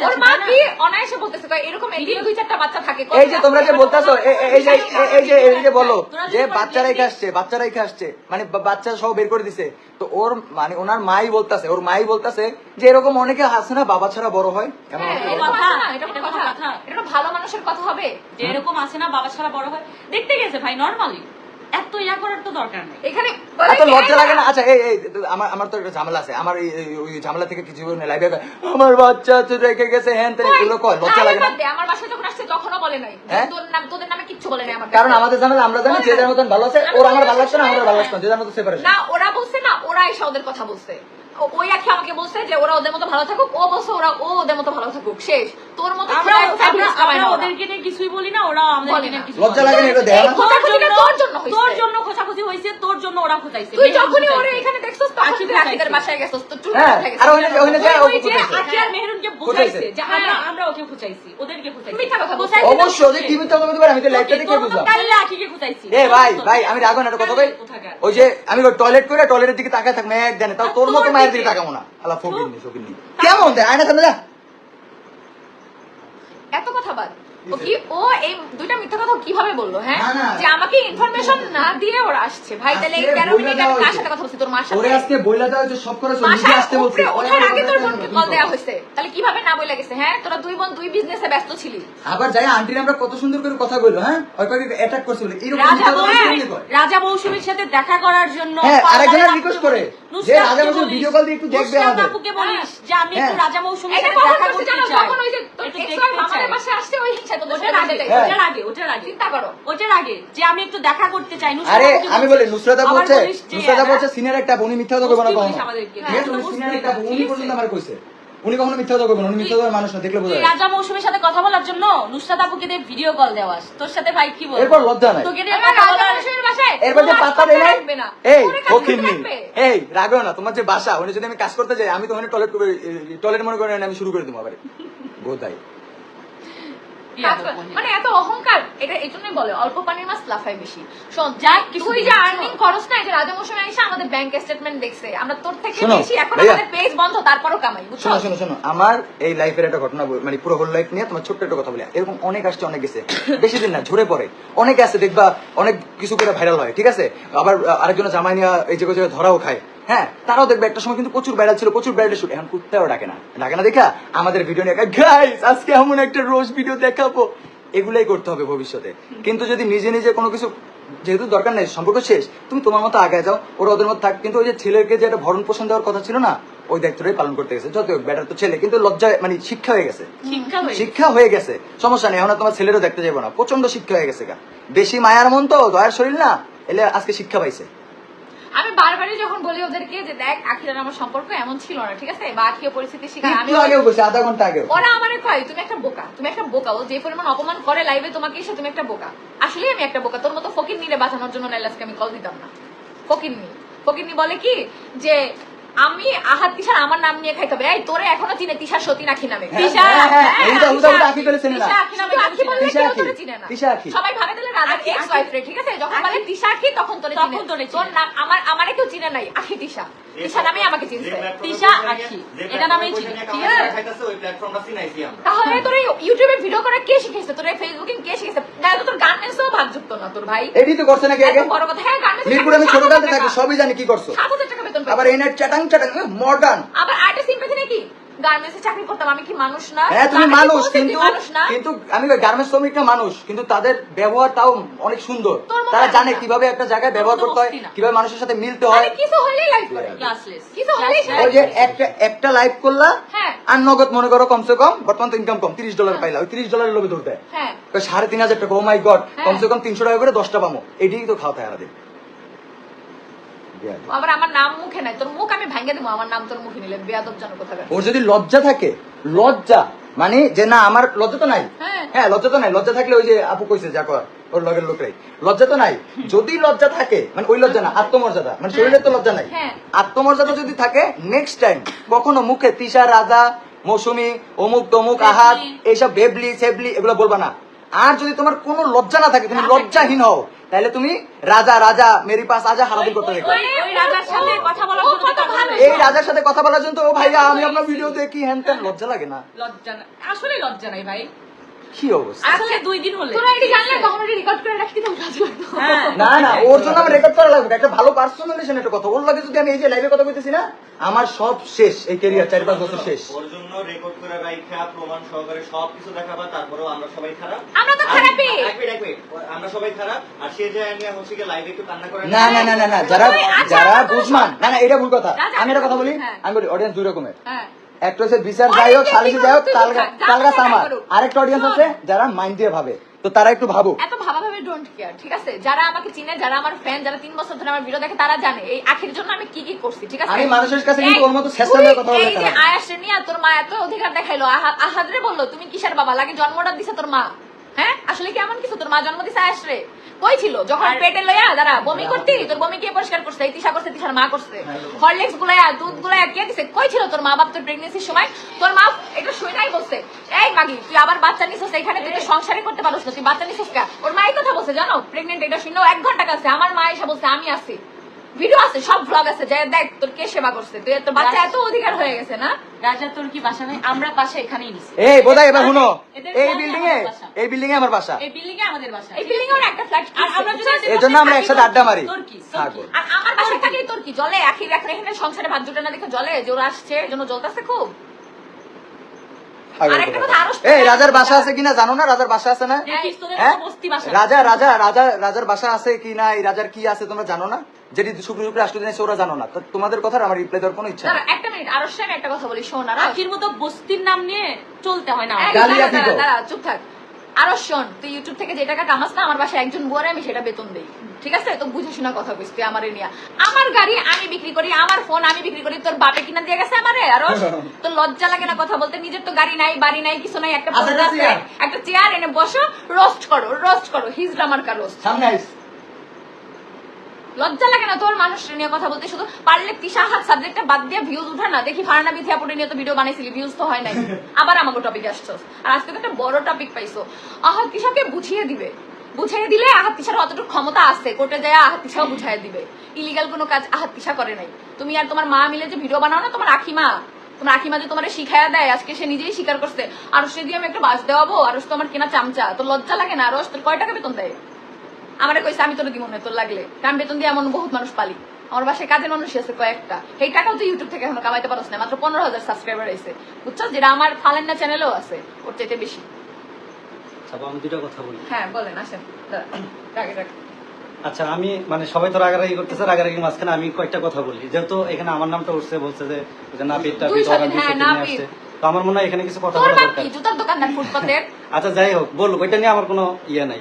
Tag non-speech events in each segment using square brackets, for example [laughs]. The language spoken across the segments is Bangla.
ওর মা কি? অনায়াসে বলতেছে কয়, এরকম একদিন দুই চারটা বাচ্চা থাকে এই যে তোমরা যে বলতেছো এই যে এই- এই যে এই যে বলো যে বলিস বাচ্চারাই যে- খাচ্ছে বাচ্চারাই খাচ্ছে মানে বাচ্চা সব বের করে দিছে তো ওর মানে ওনার মাই বলতাছে ওর মাই বলতাছে যে এরকম অনেকে আছে না বাবা ছাড়া বড় হয়? হ্যাঁ, ভালো মানুষের কথা হবে যে এরকম আছে না বাবা ছাড়া বড় হয়। দেখতে গেছে ভাই নর্মালি এত ইয়া করার তো দরকার নেই। এখানে এত লজ্জা লাগে না? আচ্ছা এই এই আমার আমার তো একটা ঝামেলা আছে। আমার ওই ঝামেলা থেকে কিছু লাইভে আমার বাচ্চা তো রেখে গেছে হ্যান তেন এগুলো কয় লজ্জা লাগে না? আমার বাসায় যখন আসছে তখনও বলে নাই। হ্যাঁ? তোর নাম তোদের নামে কিচ্ছু বলে নাই আমার কারণ আমাদের ঝামেলা আমরা জানি যে যার মতন ভালো আছে ওরা আমার ভালো লাগছে না আমার ভালো লাগছে না যে যার মতন সেপারেশন না ওরা বলছে না ওরাই এসে ওদের কথা বলছে। ওই আখি আমাকে বলছে যে ওরা ওদের মতো ভালো থাকুক। ও বলছে ওরা ও ওদের মতো ভালো থাকুক। শেষ। তোর মতো আমরা আমরা ওদেরকে নিয়ে কিছুই বলি না ওরা আমাদেরকে নিয়ে কিছু লজ্জা লাগে না। এটা দেখা না? এই খোঁচাখুচিটা তোর জন্য হইছে। তোর জন্য খোঁচাখুচি হয়েছে তোর জন্য ওরা খোঁচাইছে তুই যখনই ওরে এখানে আমি ভাই ভাই রাখো না একটা কথা কই? কোথাকার? ওই যে আমি টয়লেট করে টয়লেটের দিকে তাকায় থাকব এক দেনে তাও তোর মতো মায়ের দিকে? দিকে তাকাবো না। আল্লাহ ফকির নি ফকির নি। কেমন দেয় আয়না সামনে যা। এত কথা বাদ। ও কি ও এই দুইটা মিথ্যা কথা কীভাবে বলল হ্যাঁ? না, না। যে আমাকে ইনফরমেশন না দিয়ে ওরা আসছে। ভাই তাহলে এই আজকে তেরো বইলা মিনিট আমি কার সাথে কথা বলছি? তোর মার ওরে আজকে বইলা দেওয়া হয়েছে সব করে নিজে আসতে বলছে। ওঠার আগে তোর বোনকে কল দেওয়া হয়েছে। তাহলে কীভাবে না বলে গেছে হ্যাঁ? তোরা দুই বোন দুই বিজনেসে ব্যস্ত ছিলি। আবার যাই আন্টির আমরা কত সুন্দর করে কথা হ্যাঁ? ওই পাখি অ্যাটাক করছে এরকম রাজা মৌসুমীর সাথে দেখা করার জন্য হ্যাঁ। করে, যে রাজা মৌসুমী বলিস, video দিয়ে একটু দেখবে আমাদের। আপুকে বলিস যে আমি একটু। রাজা মৌসুমীর সাথে দেখা করতে চাই যখন ওই যে তোর একটু ex দেখতে wife আমাদের চাই। বাসায় আসছে ওই হিংসা তোদের ওটার আগে হ্যাঁ। ওটার আগে চিন্তা করো ওটার আগে। যে আমি একটু দেখা করতে চাই আরে আমি বলি নুসরাতা বলছে নুসরাতা বলছে সিনিয়র একটা উনি মিথ্যা কথা না কখনো। উনি সিনিয়র একটা পর্যন্ত আমার কইছে। উনি কখনো মিথ্যা কথা উনি মিথ্যা কথা মানুষ না দেখলে বোঝা যায়। রাজা মৌসুমীর সাথে কথা বলার জন্য নুসরাত আপুকে দিয়ে ভিডিও কল দেওয়াস তোর সাথে ভাই কি বল এরপর লজ্জা নাই। তোকে কথা বলার মৌসুমীর বাসায় এরপর যে দেয় না। এই। এই রাগো না তোমার যে বাসা ওখানে যদি আমি কাজ করতে যাই আমি তো ওখানে টয়লেট টয়লেট মনে করেন আমি শুরু করে দেবো আবার। করে- মানে এত অহংকার এটা এই জন্যই বলে অল্প পানির মাছ লাফায় বেশি। শোন যাক কিছু তুই যে আর্নিং খরচ না এই রাজা মৌসুমে এসে আমাদের ব্যাংক স্টেটমেন্ট দেখছে আমরা তোর থেকে বেশি এখন আমাদের পেজ বন্ধ তারপরও কামাই বুঝছ? শোনো শোনো শোনো আমার এই লাইফের একটা ঘটনা মানে পুরো হোল লাইফ নিয়ে তোমার ছোট্ট একটা কথা বলি। এরকম অনেক আসছে অনেক গেছে। [coughs] বেশি দিন না ঝরে পড়ে। অনেকে আছে দেখবা অনেক কিছু করে ভাইরাল হয় ঠিক আছে? আবার আহ, আরেকজনের জামাই নিয়ে এই জায়গায় জায়গায় ধরাও খায়। হ্যাঁ তারাও দেখবে একটা সময় কিন্তু প্রচুর ভাইরাল ছিল প্রচুর ভাইরাল শুট এখন কুত্তাও ডাকে না। ডাকে না দেখা আমাদের ভিডিও নিয়ে গাইস আজকে এমন একটা রোজ ভিডিও দেখাবো। এগুলাই করতে হবে ভবিষ্যতে। কিন্তু যদি নিজে নিজে কোনো কিছু যেহেতু দরকার নেই সম্পর্ক শেষ তুমি তোমার মতো আগে যাও ওরা ওদের মতো থাক। কিন্তু ওই যে ছেলেকে যে একটা ভরণ পোষণ দেওয়ার কথা ছিল না ওই দায়িত্বটাই পালন করতে গেছে। যত বেটার তো ছেলে কিন্তু লজ্জা মানে শিক্ষা হয়ে গেছে। শিক্ষা হয়ে গেছে। সমস্যা নেই এখন তোমার ছেলেরও দেখতে যাব না। প্রচণ্ড শিক্ষা হয়ে গেছে গা। বেশি মায়ার মন তো দয়ার শরীর না এলে আজকে শিক্ষা পাইছে। আমি বারবারই যখন বলি ওদেরকে যে দেখ আখিরার আমার সম্পর্ক এমন ছিল না ঠিক আছে? বা আখিও পরিস্থিতি শিকার আমি আগেও বলছি আধা ঘণ্টা আগেও। ওরা আমারে কয় তুমি একটা বোকা তুমি একটা বোকা ও যে পরিমাণ অপমান করে লাইভে তোমাকে এসে তুমি একটা বোকা। আসলে আমি একটা বোকা তোর মতো ফকির নিরে বাঁচানোর জন্য নাইলে আজকে আমি কল দিতাম না। ফকির নি। ফকির নি বলে কি যে আমি আহাত তিশার আমার নাম নিয়ে খাইতে হবে। এই তোরে এখনও চিনে তিশা সতী নাকি নামে? হ্যাঁ, আঁকি করে চেনে না। তিশা তিশা কেউ তোরে চিনে না। তিশা আঁকি। সবাই ভাবে তাহলে রাজার এক্স আঁকি। ওয়াইফ রে ঠিক আছে? যখন বলে তিশা আঁকি তখন তোরে তখন তোরে তোর চিনে। নাম আমার আমারে কেউ চিনে নাই। আখি তিশা। তিশা নামে আমাকে চিনছে। তিশা আখি। এটা নামেই চিনি, ঠিক আছে? তাহলে তোর ইউটিউবে ভিডিও করা কে শিখেছে তোর ফেসবুকিং কে শিখেছে না তো তোর গার্মেন্টসও ভাগযুক্ত না তোর ভাই। এডি তো করছে নাকি আগে? বড় কথা। হ্যাঁ গার্মেন্টস মিরপুরে আমি ছোট কালতে থাকি সবই জানি কি করছ। সাত হাজার টাকা বেতন আবার চ্যাটাং চ্যাটাং মডার্ন। আবার গার্মেন্টসে চাকরি করতাম আমি কি মানুষ না? হ্যাঁ তুমি মানুষ কিন্তু কিন্তু আমি গার্মেন্টস শ্রমিকরা মানুষ কিন্তু তাদের ব্যবহার তাও অনেক সুন্দর। তারা জানে কীভাবে একটা জায়গায় ব্যবহার করতে হয় কীভাবে মানুষের সাথে মিলতে হয়। কিছু হইলেই লাইফ করে। ক্লাসলেস কিছু হইলেই ওই যে একটা একটা লাইভ করলা হ্যাঁ। আর নগদ মনে করো কমসে কম বর্তমান তো ইনকাম কম তিরিশ ডলার পাইলা ওই তিরিশ ডলারের লোভে ধরতে হয়। হ্যাঁ। সাড়ে তিন হাজার টাকা ও মাই গড হ্যাঁ। কমসে কম তিনশো টাকা করে দশটা পামো। এটাই তো খাওয়া হয় আবার আমার নাম মুখে নাই তোর মুখ আমি দেবো আমার নাম তোর মুখে নিলে বেয়াদব জানো ওর যদি লজ্জা থাকে লজ্জা মানে যে না আমার লজ্জা তো নাই। হ্যাঁ। হ্যাঁ লজ্জা তো নাই লজ্জা থাকলে ওই যে আপু কইছে যা কর ওর লগের লোকরাই। লজ্জা তো নাই। যদি লজ্জা থাকে মানে ওই লজ্জা না আত্মমর্যাদা মানে শরীরের তো লজ্জা নাই। হ্যাঁ। আত্মমর্যাদা যদি থাকে নেক্সট টাইম কখনো মুখে তিশা রাজা মৌসুমি অমুক তমুক আহাত এইসব বেবলি সেবলি এগুলো বলবা না। আর যদি তোমার কোনো লজ্জা না থাকে তুমি লজ্জাহীন হও তাহলে তুমি রাজা রাজা মেরি পাস আজা হারাদি করতে দেখো। এই রাজার সাথে কথা বলার জন্য তো ও ভাইয়া আমি আপনার ভিডিও দেখি হ্যান লজ্জা লাগে না। লজ্জা আসলে লজ্জা নাই ভাই। কি অবস্থা? আসলে দুই দিন হলে। তোরা এটি জানলে কখনো রেকর্ড করে রাখতে তো ভালো লাগতো হ্যাঁ। না না ওর জন্য আমার রেকর্ড করা লাগবে একটা ভালো পার্সোনাল একটা কথা। ওর লাগে যদি আমি এই যে লাইভে কথা কইতেছি না আমার সব শেষ এই ক্যারিয়ার চার পাঁচ বছর শেষ। ওর জন্য রেকর্ড করে রাইখা প্রমাণ সহকারে সবকিছু দেখাবা তারপরেও আমরা সবাই খারাপ। আমরা তো খারাপই। সবাই খারাপ আর সে যে হচ্ছে লাইভে একটু কান্না করে না না না না না যারা আচ্ছা, যারা আচ্ছা, বুঝমান না না এটা ভুল কথা। আমি একটা কথা বলি হ্যাঁ। আমি বলি অডিয়েন্স দুই রকমের। হ্যাঁ। একটা হচ্ছে বিচার যাই হোক যাই হোক তালগা সামার। আরেকটা অডিয়েন্স আছে যারা মাইন্ড দিয়ে ভাবে। তো তারা একটু ভাবো এত ভাবা ভাবে ডোন্ট কেয়ার ঠিক আছে? যারা আমাকে চিনে যারা আমার ফ্যান যারা তিন বছর ধরে আমার ভিডিও দেখে তারা জানে এই আখির জন্য আমি কি কি করছি ঠিক আছে? আমি মানুষের কাছে কিন্তু ওর মতো শেষ কথা বলতে এই যে পারব না। নিয়ে তোর মা এত অধিকার দেখাইলো আহা- আহাদরে বলল তুমি কিসের বাবা? লাগে জন্মটা দিছে তোর মা। হ্যাঁ? আসলে কি এমন কিছু? তোর মা জন্ম দিছে আয়াস রে। কই ছিল? যখন পেটে লইয়া দাঁড়া বমি করতি? তোর বমি কে পরিষ্কার করছে? তিশা করছে তিশার মা করছে। হরলিক্স গুলায়া দুধ গুলায়া কে দিছে? কই ছিল তোর মা বাপ তোর প্রেগনেন্সির সময়? তোর মা এটা শুনাই বলছে এই মাগি তুই আবার বাচ্চা নিছিস এখানে তুই সংসারই করতে পারছিস না তুই বাচ্চা নিছিস কা? ওর মা এই কথা বলছে জানো? প্রেগনেন্ট এটা শুনেও এক ঘণ্টা কাছে আমার মা এসে বলছে আমি আছি। ভিডিও আছে সব ভ্লগ আছে যাই দেখ তোর কে সেবা করছে তুই তোর বাচ্চা এত অধিকার হয়ে গেছে না? রাজা তোর কি বাসা নাই? আমরা পাশে এখানেই নিছি। এই বোধহয় এবার শুনো। এই বিল্ডিং এ এই বিল্ডিং এ আমার বাসা। এই বিল্ডিং এ আমাদের বাসা। এই বিল্ডিং এর একটা ফ্ল্যাট আর আমরা যদি এজন্য জন্য আমরা একসাথে আড্ডা মারি। তোর কি? থাকো আর আমার বাসা থাকলে তোর কি? জলে? একই রাখলে এখানে সংসারে ভাত দুটো না দেখে জলে? যে ওরা আসছে এজন্য জ্বলতাছে খুব আগের আরেকটা কথা। কথা আরও এই রাজার বাসা আছে কিনা জানো না? রাজার বাসা আছে না? হ্যাঁ বাসা। রাজা রাজা রাজা রাজার বাসা আছে কিনা? এই রাজার কি আছে তোমরা জানো না? যেটি শুক্র শুক্র রাষ্ট্র দিনে ওরা জানো না। তো তোমাদের কথা আমার রিপ্লাই দেওয়ার কোনো ইচ্ছা একটা মিনিট আরও একটা কথা বলি শোনা রাখির মতো বস্তির নাম নিয়ে চলতে হয় না চুপ থাক। আরও শোন তুই ইউটিউব থেকে যে টাকা কামাস না আমার বাসায় একজন বোয়ারে আমি সেটা বেতন দেই। ঠিক আছে? তো বুঝে শোনা কথা কইস তুই আমার নিয়ে। আমার গাড়ি আমি বিক্রি করি আমার ফোন আমি বিক্রি করি তোর বাপে কিনা দিয়ে গেছে আমারে? আরও [laughs] তোর লজ্জা লাগে না কথা বলতে নিজের তো গাড়ি নাই বাড়ি নাই কিছু নাই একটা আচ্ছা, একটা চেয়ার। এনে বসো রোস্ট করো রোস্ট করো হিজড়া মার্কা রোস্ট সামনে লজ্জা লাগে না তোর মানুষ নিয়ে কথা বলতে? শুধু পারলে তিশা হাত সাবজেক্টটা বাদ দিয়ে ভিউজ উঠা না। দেখি ফারানা বিথিয়া পড়ে নিয়ে তো ভিডিও বানাইছিলি ভিউজ তো হয় নাই। আবার আমাকে টপিক আসছো। আর আজকে তো একটা বড় টপিক পাইছো। আহা তিশাকে বুঝিয়ে দিবে। বুঝিয়ে দিলে আহাত তিশার অতটুকু ক্ষমতা আছে। কোর্টে যায় আহাত তিশাও বুঝাই দিবে। ইলিগাল কোনো কাজ আহাত তিশা করে নাই। তুমি আর তোমার মা মিলে যে ভিডিও বানাও না, তোমার আখিমা? তোমার আখিমা যে তোমার শিখাইয়া দেয়, আজকে সে নিজেই স্বীকার করছে। আর সে দিয়ে আমি একটা বাস দেওয়াবো আর তো আমার কেনা চামচা। তোর লজ্জা লাগে না? আর তোর কয় টাকা বেতন দেয়? আমারে কইছে আমি তোর দিব না তোর লাগলে। কারণ বেতন দিয়ে এমন বহুত মানুষ পালি। আমার বাসায় কাজের মানুষ আছে কয়েকটা। এই টাকাও তো ইউটিউব থেকে এখনও কামাইতে পারছ না মাত্র পনেরো হাজার সাবস্ক্রাইবার আছে বুঝছ যেটা আমার ফালেন্না চ্যানেলও আছে ওর চাইতে বেশি। আমি দুটো কথা বলি। হ্যাঁ বলেন আসেন। রাগে রাগে। আচ্ছা আমি মানে সবাই তো রাগারাগি করতেছে রাগারাগির মাঝখানে আমি কয়েকটা কথা বলি। যেহেতু এখানে আমার নামটা উঠছে বলছে যে নাপিত টাপিত হ্যাঁ। আসছে। তো আমার মনে হয় এখানে কিছু কথা বলা দরকার। কি? আচ্ছা যাই হোক বলুক ওইটা নিয়ে আমার কোনো ইয়ে নাই।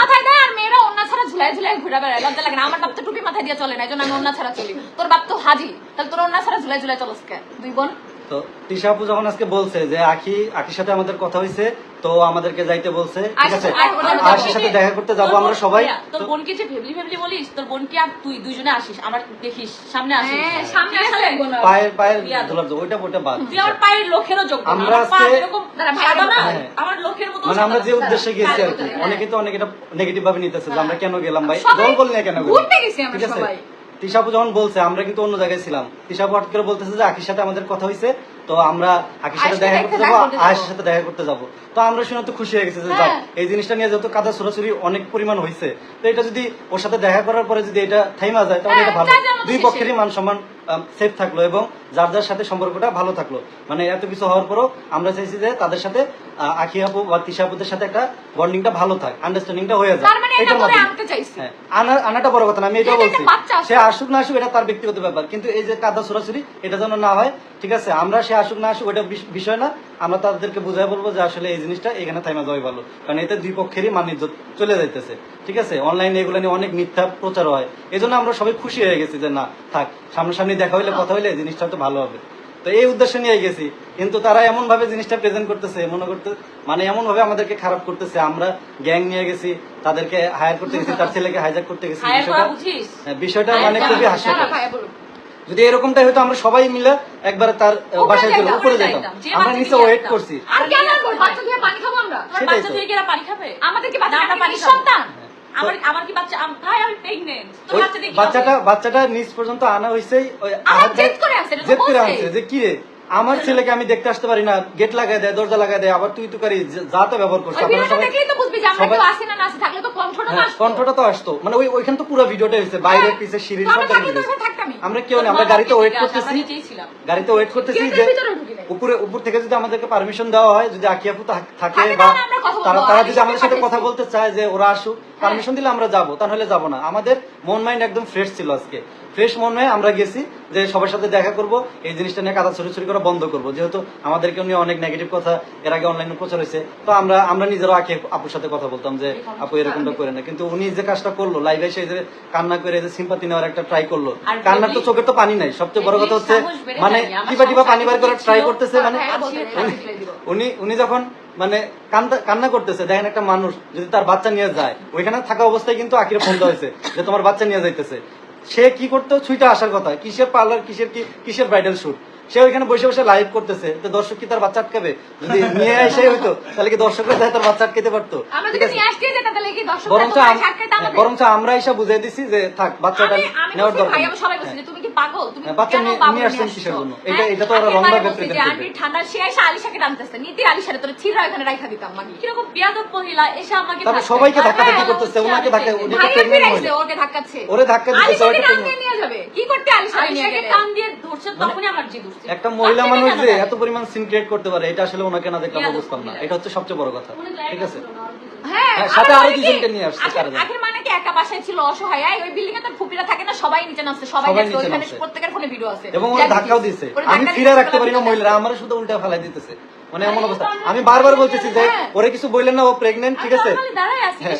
মাথায় দেয় আর মেয়েরা অন্য ছাড়া ঝুলাই ঝুলাই ঘুরে বেড়ায় লজ্জা লাগে না। আমার বাপ তো টুপি মাথায় দিয়ে চলে না, এই জন্য আমি অন্য ছাড়া চলি। তোর বাপ তো হাজি। তাহলে তোর অন্য ছাড়া ঝুলাই ঝুলাই চলস কে? দুই বোন? তো তিশা যখন আজকে বলছে যে আখি, আখির সাথে আমাদের কথা হয়েছে তো আমাদেরকে যাইতে বলছে ঠিক আছে। আশির সাথে দেখা করতে যাব আমরা সবাই তোর বোনকে যে ভেবলি ভেবলি বলিস তোর বোনকে আর তুই দুইজনে আসিস আমার দেখিস সামনে আসিস হ্যাঁ সামনে আসলে পায়ের পায়ের। ধুলার জন্য, ওইটা ওইটা বাদ তুই আমার পায়ের লোকেরও যোগ্য না। আমরা পা আজকে- না, হ্যাঁ। আমার লোকের মতো মানে আমরা যে উদ্দেশ্যে গেছি আর কি। অনেকে তো অনেক এটা নেগেটিভ ভাবে নিতেছে যে আমরা কেন গেলাম ভাই দল বল নিয়ে কেন গেলাম? ঘুরতে গেছি আমরা ঠিক আছে? সবাই। তিশাপু যখন বলছে আমরা কিন্তু অন্য জায়গায় ছিলাম তিশাপু হঠাৎ করে বলতেছে যে আখির সাথে আমাদের কথা হয়েছে তো আমরা আকির সাথে দেখা করতে যাব আয়ের আয়েশের সাথে দেখা করতে যাব। তো আমরা শুনে তো খুশি হয়ে গেছি যে যাক, হ্যাঁ। এই জিনিসটা নিয়ে যেহেতু কাদা ছোড়াছুরি অনেক পরিমাণ হয়েছে তো এটা যদি ওর সাথে দেখা করার পরে যদি এটা থাইমা যায় তাহলে হ্যাঁ, এটা ভালো। যা যার মতো দুই পক্ষেরই মান সম্মান সেফ থাকল এবং যার যার সাথে সম্পর্কটা ভালো থাকল। মানে এত কিছু হওয়ার পরও আমরা চাইছি যে তাদের সাথে আখি আপু বা তিশা আপুদের সাথে একটা বন্ডিংটা ভালো থাক আন্ডারস্ট্যান্ডিংটা হয়ে যায় মানে এটা এটার মাধ্যমে। আনতে চাইছি। হ্যাঁ, আনাটা বড় কথা না আমি এটাও বলছি। সে আসুক। না আসুক এটা তার ব্যক্তিগত ব্যাপার। কিন্তু এই যে কাদা সরাসরি এটা যেন না হয় ঠিক আছে? আমরা সে আসুক না আসুক ওটা বিষয় না। আমরা তাদেরকে বুঝাই বলব যে আসলে এই জিনিসটা এখানে থাইমা যাওয়াই ভালো। কারণ এতে দুই পক্ষেরই মানিজ্য চলে যাইতেছে ঠিক আছে? অনলাইনে এগুলো নিয়ে অনেক মিথ্যা প্রচার হয়। এই জন্য আমরা সবাই খুশি হয়ে গেছি যে না থাক সামনাসামনি দেখা হইলে কথা হইলে জিনিসটা হয়তো ভালো হবে। তো এই উদ্দেশ্যে নিয়ে গেছি। কিন্তু তারা এমন ভাবে জিনিসটা প্রেজেন্ট করতেছে মনে করতে মানে এমন ভাবে আমাদেরকে খারাপ করতেছে। আমরা গ্যাং নিয়ে গেছি তাদেরকে হায়ার করতে গেছি তার ছেলেকে হাইজাক করতে গেছি। বিষয়টা হ্যাঁ, বিষয়টা মানে খুবই হাস্যকর। যদি এরকমটাই হতো আমরা সবাই মিলে একবারে তার বাসায় চলে উপরে যেতাম আমরা নিচে ওয়েট করছি। আর কেন বাচ্চা দিয়ে পানি খাব আমরা? সেটাই বাচ্চা তো। কি পানি খাবে? আমাদের কি বাচ্চা পানি সন্তান? আমার আমার কি বাচ্চা? ভাই আমি প্রেগনেন্ট তো বাচ্চা দিয়ে বাচ্চাটা বাচ্চাটা নিচ পর্যন্ত আনা হয়েছে ওই আমার জেদ করে আনছে, জেদ করে আনছে যে কি রে আমার ছেলেকে আমি দেখতে আসতে পারি না গেট লাগাই দেয় দরজা লাগাই দেয় আবার তুই তো করি যা তো ব্যবহার করছে। কণ্ঠটা তো আসতো। মানে ওইখান ওইখানে তো পুরো ভিডিওটা হয়েছে বাইরে পিছিয়ে পিছে সিঁড়ির তো সব আমরা কেউ না আমরা গাড়িতে ওয়েট করতেছি? গাড়িতে ওয়েট করতেছি যে। উপরে উপর থেকে যদি আমাদেরকে পারমিশন দেওয়া হয় যদি আকি আপু থাকে বা। তারা তারা যদি আমাদের সাথে কথা বলতে চায় যে ওরা আসুক পারমিশন দিলে আমরা যাব তাহলে যাব না। আমাদের মন মাইন্ড একদম ফ্রেশ ছিল আজকে। ফ্রেশ মন হয়ে আমরা গেছি যে সবার সাথে দেখা করব এই জিনিসটা নিয়ে কাদা ছড়ি ছড়ি করে বন্ধ করব। যেহেতু আমাদেরকে নিয়ে অনেক নেগেটিভ কথা এর আগে অনলাইনে প্রচার হয়েছে। তো আমরা আমরা নিজেরাও আকি আপুর সাথে কথা বলতাম যে আপু এরকমটা করে না। কিন্তু উনি যে কাজটা করল লাইভে এসে যে কান্না করে যে সিম্পাতি নেওয়ার একটা ট্রাই করল আর কান্নার তো চোখের তো পানি নাই। সবচেয়ে বড় কথা হচ্ছে মানে টিপা টিপা পানি বার করে করার ট্রাই করতেছে মানে উনি- উনি উনি যখন মানে কান্না করতেছে দেখেন একটা মানুষ যদি তার বাচ্চা নিয়ে যায় ওইখানে থাকা অবস্থায় কিন্তু আকিরে ফোন দেওয়া হয়েছে যে তোমার বাচ্চা নিয়ে যাইতেছে। সে কি করতো? ছুইটা আসার কথা। কিসের পার্লার কিসের কি কিসের ব্রাইডাল শুট সে ওইখানে বসে বসে লাইভ করতেছে। তো দর্শক কি তার বাচ্চা আটকাবে? যদি নিয়ে এসে হইতো তাহলে কি দর্শকরা যায় তার বাচ্চা আটকাতে পারতো? বরঞ্চ? বরঞ্চ আমরা এসে বুঝাই দিছি যে থাক বাচ্চাটা নেওয়ার দরকার পাগল? তুমি হ্যাঁ, জন্য? হ্যাঁ, এটা- এটা তো ওরা। ঠান্ডা আলিশাকে টানতেছে। নীতি আলিশারে তোর এখানে দিতাম মহিলা এসে আমাকে সবাইকে ধাক্কা করতেছে ওনাকে আমি ধাক্কা ওকে ধাক্কাচ্ছে। ওরে ধাক্কা দিতেছে, নিয়ে যাবে। কি করতে আলিশাকে? নিয়ে টান দিয়ে ধরছে তখনই আমার জি ধরছে একটা মহিলা মানুষ যে এত পরিমাণ সিন ক্রিয়েট করতে পারে এটা আসলে ওনাকে না দেখলাম বুঝতাম না। এটা হচ্ছে সবচেয়ে বড় কথা। ঠিক আছে? হ্যাঁ হ্যাঁ, সাথে আরও দুজনকে নিয়ে আসছে, আখের- কারা জানে? আখের মানে কি? একা বাসায় ছিল অসহায়। ওই বিল্ডিং এ তো ফুপিরা থাকে না সবাই নিচে নামছে সবাই। প্রত্যেকের ফোনে ভিডিও আছে। এবং ওরা ধাক্কাও। আমি ফিরে রাখতে পারি না মহিলারা আমার শুধু উল্টা ফেলাই দিতেছে। মানে এমন অবস্থা। আমি বারবার বলতেছি যে ওরা ওরে কিছু বললেন না ও প্রেগনেন্ট ঠিক আছে? হ্যাঁ।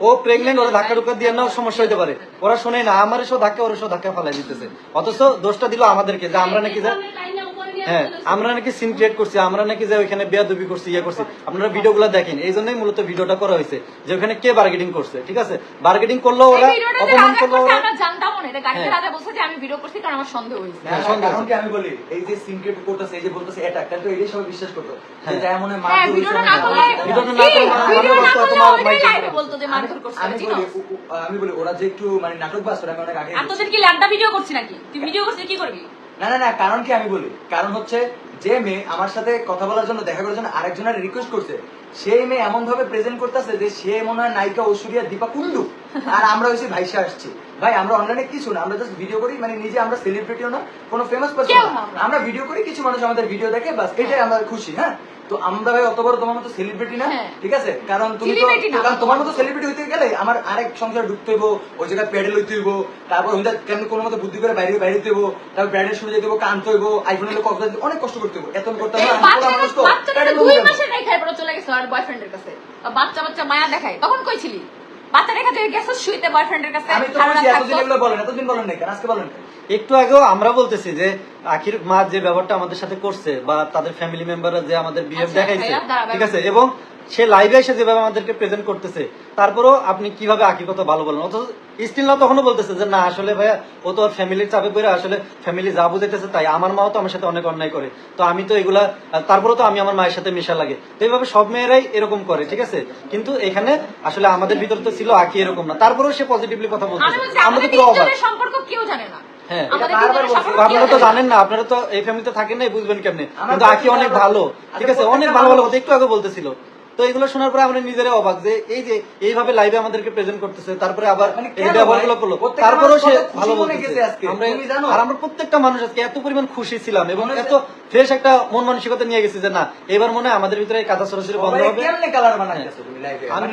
ও প্রেগনেন্ট ওরা ধাক্কা ঢুকা দিয়ে না সমস্যা হইতে পারে। ওরা শোনে না আমার সব ধাক্কা ওর সব ধাক্কা ফেলাই দিতেছে। অথচ দোষটা দিল আমাদেরকে যে আমরা নাকি যে হ্যাঁ আমরা নাকি সিন ক্রিয়েট করছি আমরা নাকি যে ওইখানে বেয়াদবি করছি ইয়ে করছি। আপনারা ভিডিওগুলো দেখেন এই জন্যই মূলত ভিডিওটা করা হয়েছে যে ওখানে কে বার্গেটিং করছে ঠিক আছে? বার্গেটিং করল ওরা অপমান করল ওরা। আমরা জানতামও না। গাড়িতে হ্যাঁ। বলছে যে আমি ভিডিও করছি কারণ আমার সন্দেহ হয়েছে। হ্যাঁ, সন্দেহ কারণ কি আমি বলি এই যে সিনক্রেট করতেছে এই যে বলতেছে এটা কিন্তু এটাই সবাই বিশ্বাস করতো হ্যাঁ। যে হ্যাঁ, ভিডিওটা না করলে- ভিডিওটা না করলে ভিডিও না করলে তোমার মাইক বলতো যে মারধর করছে, আমি বলি ওরা যে একটু মানে নাটক বাস আমি অনেক আগে আর তোদের কি ল্যান্ডা ভিডিও করছি নাকি? তুই ভিডিও করছিস কি করবি? না না না, কারণ কি আমি বলি? কারণ হচ্ছে যে মেয়ে আমার সাথে কথা বলার জন্য, দেখা করার জন্য আরেকজনের রিকোয়েস্ট করছে, সেই মেয়ে এমন ভাবে প্রেজেন্ট করতেছে যে সে মনে হয় নায়িকা ঐশ্বরিয়া দীপা কুন্ডু আর আমরা হয়েছি ভাইসা আসছি। ভাই আমরা অনলাইনে কিছু না আমরা জাস্ট ভিডিও করি মানে নিজে আমরা সেলিব্রিটিও না কোনো ফেমাস পারসন আমরা। ভিডিও করি কিছু মানুষ আমাদের ভিডিও দেখে বাস এটাই আমরা খুশি হ্যাঁ? তো আমরা ভাই অত বড় তোমার মতো সেলিব্রিটি না হ্যাঁ। ঠিক আছে? কারণ তুমি তো কারণ তোমার মতো সেলিব্রিটি হইতে গেলে আমার আরেক সংসার ঢুকতে হইব ওই জায়গায় প্যাডেল হইতে হইব তারপর ওইটা কেমন কোনো মতো বুদ্ধি করে বাইরে বাইরে হইতে হইব তারপর প্যাডেল শুরু যেতে হইব কানতে হইব আইফোন হলে কক্সবাজার অনেক কষ্ট করতে হইব এত করতে হবে দুই কেন? মাসের পরে চলে গেছে আর বয়ফ্রেন্ডের কাছে। বাচ্চা বাচ্চা মায়া দেখায় তখন কই ছিলি? বাচ্চা রেখা তুই গেছিস শুইতে বয়ফ্রেন্ডের কাছে আমি তো বলছি এতদিন এগুলো বলেন এতদিন বলেন না কেন? আজকে বলেন একটু আগেও আমরা বলতেছি যে আখির মা যে ব্যাপারটা আমাদের সাথে করছে বা তাদের ফ্যামিলি মেম্বাররা যে আমাদের বিহেভ আচ্ছা, দেখাইছে ঠিক আছে? এবং সে লাইভে এসে যেভাবে আমাদেরকে প্রেজেন্ট করতেছে তারপরেও আপনি কীভাবে আখির কথা ভালো বলেন? অথচ স্টিল তখনও বলতেছে যে না আসলে ভাইয়া ও তো ফ্যামিলির চাপে পড়ে আসলে ফ্যামিলি যা বুঝাইতেছে তাই। আমার মাও তো আমার সাথে অনেক অন্যায় করে। তো আমি তো এগুলা তারপরেও তো আমি আমার মায়ের সাথে মেশা লাগে। তো এইভাবে সব মেয়েরাই এরকম করে ঠিক আছে? কিন্তু এখানে আসলে আমাদের ভিতরে তো ছিল আঁকি এরকম না। তারপরেও সে পজিটিভলি কথা বলতেছে। আমরা আমাদের তো পুরো অবাক। সম্পর্ক কেউ জানে না। হ্যাঁ। আপনারা তো জানেন না আপনারা তো এই ফ্যামিলিতে থাকেন নাই বুঝবেন কেমনে। কিন্তু আঁকি অনেক ভালো। আচ্ছা, ঠিক আছে? অনেক ভালো ভালো কথা। একটু আগে বলতেছিল। তো এগুলো শোনার পরে আমরা নিজেরাই অবাক যে এই যে এইভাবে লাইভে আমাদেরকে প্রেজেন্ট করতেছে তারপরে আবার মানে এই ব্যবহার ব্যবহারগুলো করল? তারপরেও সে ভালো বলতেছে। আমরা আর আমরা প্রত্যেকটা মানুষ আজকে এত পরিমাণ খুশি ছিলাম এবং এত ফ্রেশ একটা মন মানসিকতা নিয়ে গেছে যে না এবার মনে হয় আমাদের ভিতরে কাদা সরাসরি বন্ধ হবে। আমি